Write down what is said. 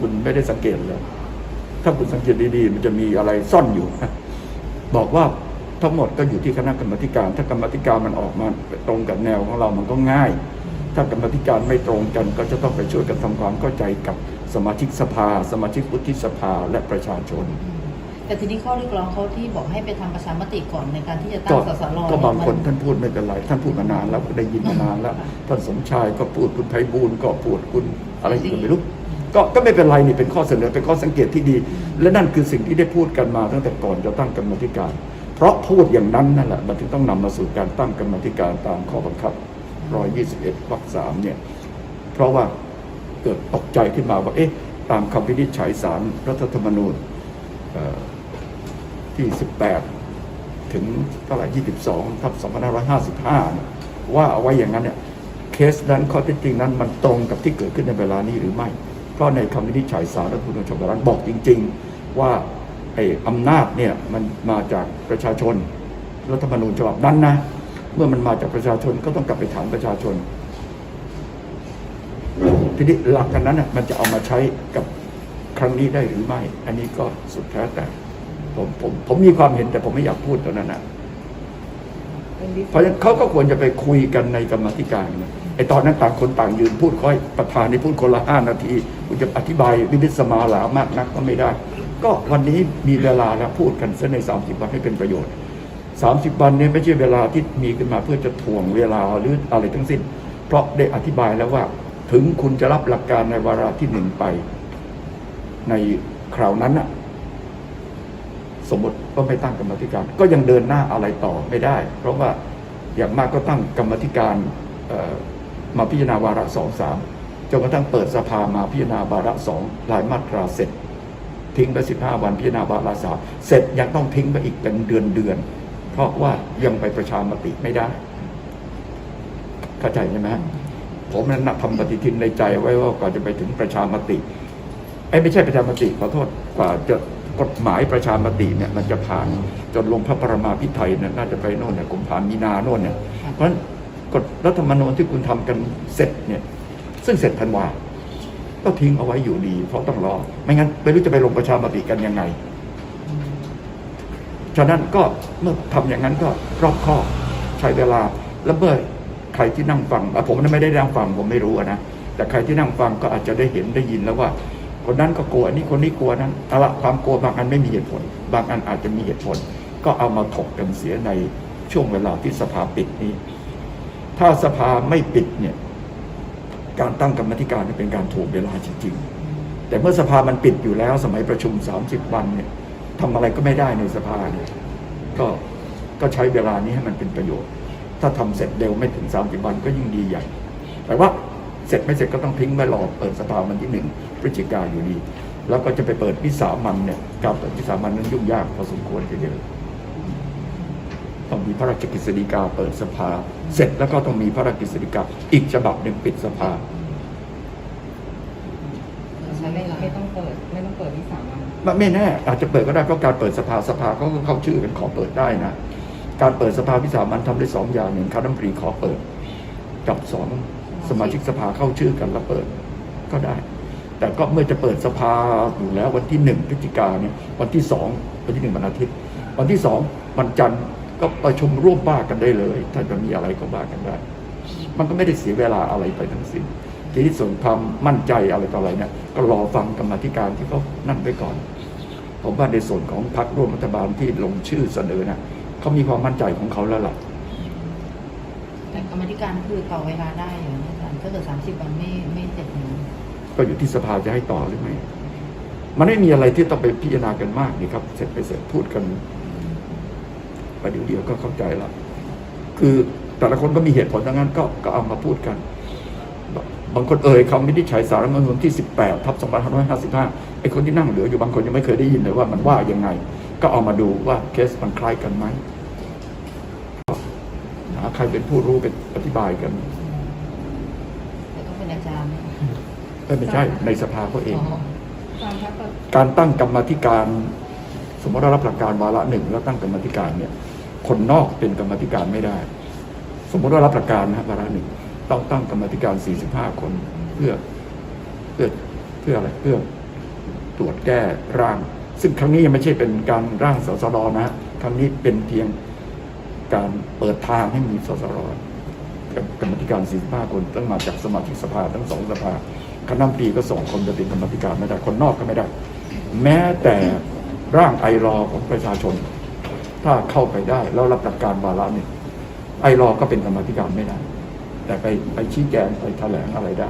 คุณไม่ได้สังเกตเลยถ้าคุณสังเกตดีๆ มันจะมีอะไรซ่อนอยู่ บอกว่าทั้งหมดก็อยู่ที่คณะกรรมาธิการ ถ้ากรรมาธิการมันออกมาตรงกับแนวของเรามันก็ง่าย ถ้ากรรมาธิการไม่ตรงกัน ก็จะต้องไปช่วยกันทำความเข้าใจกับสมาชิกสภา สมาชิกวุฒิสภาและประชาชน แต่ทีนี้ข้อเรียกร้องเขาที่บอกให้ไปทำประชามติก่อนในการที่จะตั้ก็งสสรก็บางคนมัท่านพูดไม่เป็นไร ท่านพูดมานานแล้วได้ยินมานานแล้ว ท่านสมชายก็พูดคุณไพบูลย์ก็พูดคุณอะไรอีกก็ไม่รู้ ก็ก็ไม่เป็นไรนี่เป็นข้อเสนอเป็นข้อสังเกตที่ดี และนั่นคือสิ่งที่ได้พูดกันมาตั้งแต่ก่อนจะตั้งกรรมธิการ เพราะพูดอย่างนั้นนั่นแหละมันถึงต้องนำมาสู่การตั้งกรรมธิการตามข้อบังคับ 121วรรคสามเนี่ยเพราะว่าเกิดตกใจขึ้นมาว่าเอ๊ะตามคำวินิจฉัยสารรัฐธรรมนูญเอ่อที่ 18 ถึงเท่าไหร่22ทับ2555เนี่ยว่าเอาไว้อย่างนั้นเนี่ยเคสนั้นข้อเท็จจริงนั้นมันตรงกับที่เกิดขึ้นในเวลานี้หรือไม่ เพราะในคำวินิจฉัยสารรัฐธรรมนูญฉบับนั้นบอกจริง ๆ ว่าไอ้อำนาจเนี่ยมันมาจากประชาชนรัฐธรรมนูญฉบับนั้นนะเมื่อมันมาจากประชาชนก็ต้องกลับไปถามประชาชน ทีนี้หลักกันนั้นนะมันจะเอามาใช้กับครั้งนี้ได้หรือไม่ อันนี้ก็สุดแท้แต่ผมผมผมมีความเห็นแต่ผมไม่อยากพูดตรงนั้นนะเพราะฉะนั้นเขาก็ควรจะไปคุยกันในกรรมธิการนะไอตอนนั้นต่างคนต่างยืนพูดค่อยประธานนี่พูดคนละห้านาที คุณจะอธิบายวินิจสมาหลามากนักก็ไม่ได้ ก็วันนี้มีเวลาแล้วพูดกันซะในสามสิบวันให้เป็นประโยชน์สามสิบวันนี่ยไม่ใช่เวลาที่มีขึ้นมาเพื่อจะถ่วงเวลาหรืออะไรทั้งสิ้น เพราะได้อธิบายแล้วว่า ถึงคุณจะรับหลักการในวาระที่หนึ่งไป ในคราวนั้นน่ะสมมติว่าไม่ตั้งกรรมธิการ ก็ยังเดินหน้าอะไรต่อไม่ได้ เพราะว่าอย่างมากก็ตั้งกรรมธิการมาพิจารณาวาระสองสาม จนกระทั่งเปิดสภามาพิจารณาวาระสองรายมาตราเสร็จ ทิ้งไปสิบห้าวันพิจารณาวาระสามเสร็จยังต้องทิ้งไปอีกเป็นเดือนเดือนๆเพราะว่ายังไปประชามติไม่ได้ เข้าใจใช่ไหมผมนั้นนะทำปฏิทินในใจไว้ว่าก่อนจะไปถึงประชามติไอ้ไม่ใช่ประชามติขอโทษกว่าจะกฎหมายประชามติเนี่ยมันจะผ่านจนลงพระปรมาภิไธยเนี่ยน่าจะไปโน่นเนี่ยกุมภามีนาโน่นเนี่ยเพราะฉะนั้นกฎรัฐธรรมนูญที่คุณทำกันเสร็จเนี่ย ซึ่งเสร็จธันวาก็ทิ้งเอาไว้อยู่ดี เพราะต้องรอ ไม่งั้นไม่รู้จะไปลงประชามติกันยังไง ฉะนั้นก็เมื่อทำอย่างนั้นก็รอบคอบใช้เวลา แล้วเมื่อใครที่นั่งฟังผมไม่ได้นั่งฟังผมไม่รู้นะแต่ใครที่นั่งฟังก็อาจจะได้เห็นได้ยินแล้วว่า คนนั้นก็กลัวอันนี้คนนี้กลัวนั้นเอาละความกลัวบางอันไม่มีเหตุผล บางอันอาจจะมีเหตุผล ก็เอามาถกกันเสียในช่วงเวลาที่สภาปิดนี้ ถ้าสภาไม่ปิดเนี่ย การตั้งกรรมธิการเป็นการถูกเวลาจริงๆ แต่เมื่อสภามันปิดอยู่แล้วสมัยประชุม 30 วันเนี่ยทำอะไรก็ไม่ได้ในสภาเนี่ยก็ก็ใช้เวลานี้ให้มันเป็นประโยชน์ ถ้าทำเสร็จเร็วไม่ถึง 30 วันก็ยิ่งดีใหญ่ แต่ว่าเสร็จไม่เสร็จก็ต้องทิ้งไว้รอเปิดสภาวันที่หนึ่งพฤศจิกายนอยู่ดี แล้วก็จะไปเปิดวิสามันเนี่ยการเปิดวิสามันนั้นยุ่งยากพอสมควรทีเดียว ต้องมีพระราชกฤษฎีกาเปิดสภา เสร็จแล้วก็ต้องมีพระราชกฤษฎีกาอีกฉบับหนึ่งปิดสภาใช้เวลาไม่ต้องเปิดไม่ต้องเปิดวิสามันมันไม่แน่ อาจจะเปิดก็ได้เพราะการเปิดสภาสภาเขาก็เข้าชื่อกันขอเปิดได้นะการเปิดสภาวิสามันทำได้สองอย่างหนึ่งคณะรัฐมนตรีขอเปิด กับสองสมาชิกสภาเข้าชื่อกันแล้วเปิดก็ได้ แต่ก็เมื่อจะเปิดสภาอยู่แล้ววันที่หนึ่งพฤศจิกาเนี่ยวันที่สองวันที่หนึ่งวันอาทิตย์ วันที่สองวันจันทร์ ก็ประชุมร่วมบ้ากันได้เลย ถ้าจะมีอะไรก็บ้ากันได้ มันก็ไม่ได้เสียเวลาอะไรไปทั้งสิ้นทีนี้ส่วนความมั่นใจอะไรต่ออะไรเนี่ยก็รอฟังกรรมาธิการที่เขานั่นไปก่อนผมว่าในส่วนของพรรคร่วมรัฐบาลที่ลงชื่อเสนอนะเขามีความมั่นใจของเขาแล้วล่ะแต่กรรมธิการคือต่อเวลาได้อยู่นะอาจารย์ถ้าเกิดสามสิบวันไม่ไม่เสร็จเนี่ยก็อยู่ที่สภาจะให้ต่อหรือไม่ มันไม่มีอะไรที่ต้องไปพิจารณากันมากนี่ครับ เสร็จไปเสร็จพูดกัน ประเดี๋ยวเดียวก็เข้าใจแล้วคือแต่ละคนก็มีเหตุผลทั้งนั้นก็ก็เอามาพูดกัน บางคนเอ่ยคำวินิจฉัยสารรัฐธรรมนูญที่ 18ทับ2555ไอ้คนที่นั่งเหลืออยู่บางคนยังไม่เคยได้ยินเลยว่ามันว่ายังไง ก็เอามาดูว่าเคสมันคล้ายกันไหมหาใครเป็นผู้รู้เป็นอธิบายกันแต่ต้องเป็นอาจารย์นะเอ้ยไม่ใช่ในสภาเขาเองอ๋อตามครับการตั้งกรรมาธิการ สมมติว่ารับหลักการวาระหนึ่งแล้วตั้งกรรมาธิการเนี่ย คนนอกเป็นกรรมธิการไม่ได้ สมมติว่ารับหลักการนะวาระหนึ่งต้องตั้งกรรมธิการ 45 คนเพื่อเพื่อเพื่ออะไรเพื่อตรวจแก้ร่าง ซึ่งครั้งนี้ยังไม่ใช่เป็นการร่างสสรนะ ครั้งนี้เป็นเพียงการเปิดทางให้มีสสรกับกรรมธิการ 45 คนต้องมาจากสมาชิกสภาทั้งสองสภาคณะปีก็ส่งคนไปเป็นกรรมธิการไม่ได้คนนอกก็ไม่ได้ แม้แต่ร่างไอรอของประชาชน ถ้าเข้าไปได้แล้วรับหลักการวาระเนี่ยไอรอก็เป็นกรรมธิการไม่ได้ แต่ไปไปชี้แจงไปแถลงอะไรได้